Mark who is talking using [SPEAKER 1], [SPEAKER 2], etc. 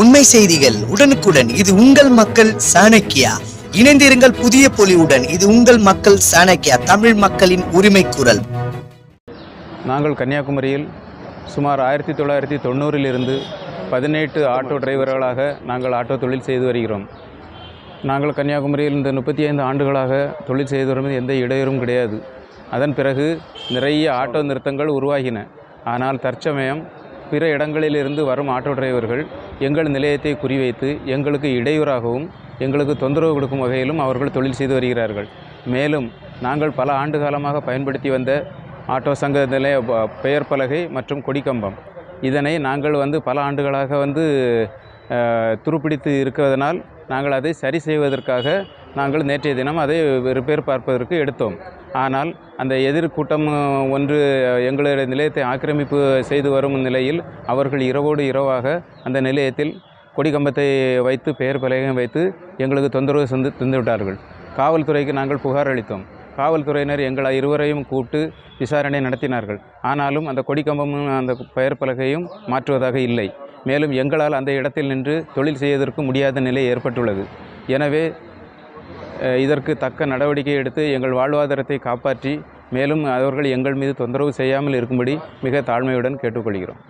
[SPEAKER 1] உண்மை செய்திகள் உடனுக்குடன். இது உங்கள் மக்கள் சாணக்கியா? இணைந்திருங்கள் புதிய பொலிவுடன். இது உங்கள் மக்கள் சாணக்கியா? தமிழ் மக்களின் உரிமை குரல்.
[SPEAKER 2] நாங்கள் கன்னியாகுமரியில் சுமார் ஆயிரத்தி தொள்ளாயிரத்தி தொண்ணூறிலிருந்து பதினெட்டு ஆட்டோ டிரைவர்களாக நாங்கள் ஆட்டோ தொழில் செய்து வருகிறோம். நாங்கள் கன்னியாகுமரியில் இந்த முப்பத்தி ஐந்து ஆண்டுகளாக தொழில் செய்து வரும் எந்த இடையூறும் கிடையாது. அதன் பிறகு நிறைய ஆட்டோ நிறுத்தங்கள் உருவாகின. ஆனால் தற்சமயம் பிற இடங்களிலிருந்து வரும் ஆட்டோ டிரைவர்கள் எங்கள் நிலையத்தை குறிவைத்து எங்களுக்கு இடையூறாகவும் எங்களுக்கு தொந்தரவு கொடுக்கும் வகையிலும் அவர்கள் தொழில் செய்து வருகிறார்கள். மேலும் நாங்கள் பல ஆண்டு காலமாக பயன்படுத்தி வந்த ஆட்டோ சங்க நிலைய பெயர் பலகை மற்றும் கொடிக்கம்பம். இதனை நாங்கள் வந்து பல ஆண்டுகளாக வந்து துருப்பிடித்து இருக்கிறதுனால் நாங்கள் அதை சரி செய்வதற்காக நாங்கள் நேற்றைய தினம் அதை ரிப்பேர் பார்ப்பதற்கு எடுத்தோம். ஆனால் அந்த எதிர்கூட்டம் ஒன்று எங்களுடைய நிலையத்தை ஆக்கிரமிப்பு செய்து வரும் நிலையில் அவர்கள் இரவோடு இரவாக அந்த நிலையத்தில் கொடிக்கம்பத்தை வைத்து பெயர் பலகையும் வைத்து எங்களுக்கு தொந்தரவு சென்று தந்துவிட்டார்கள். காவல்துறைக்கு நாங்கள் புகார் அளித்தோம். காவல்துறையினர் எங்கள் இருவரையும் கூப்பிட்டு விசாரணை நடத்தினார்கள். ஆனாலும் அந்த கொடிக்கம்பமும் அந்த பெயர் பலகையும் மாற்றுவதாக இல்லை. மேலும் எங்களால் அந்த இடத்தில் நின்று தொழில் செய்வதற்கு முடியாத நிலை ஏற்பட்டுள்ளது. எனவே இதற்கு தக்க நடவடிக்கை எடுத்து எங்கள் வாழ்வாதாரத்தை காப்பாற்றி மேலும் அவர்கள் எங்கள் மீது தொந்தரவு செய்யாமல் இருக்கும்படி மிக தாழ்மையுடன் கேட்டுக்கொள்கிறோம்.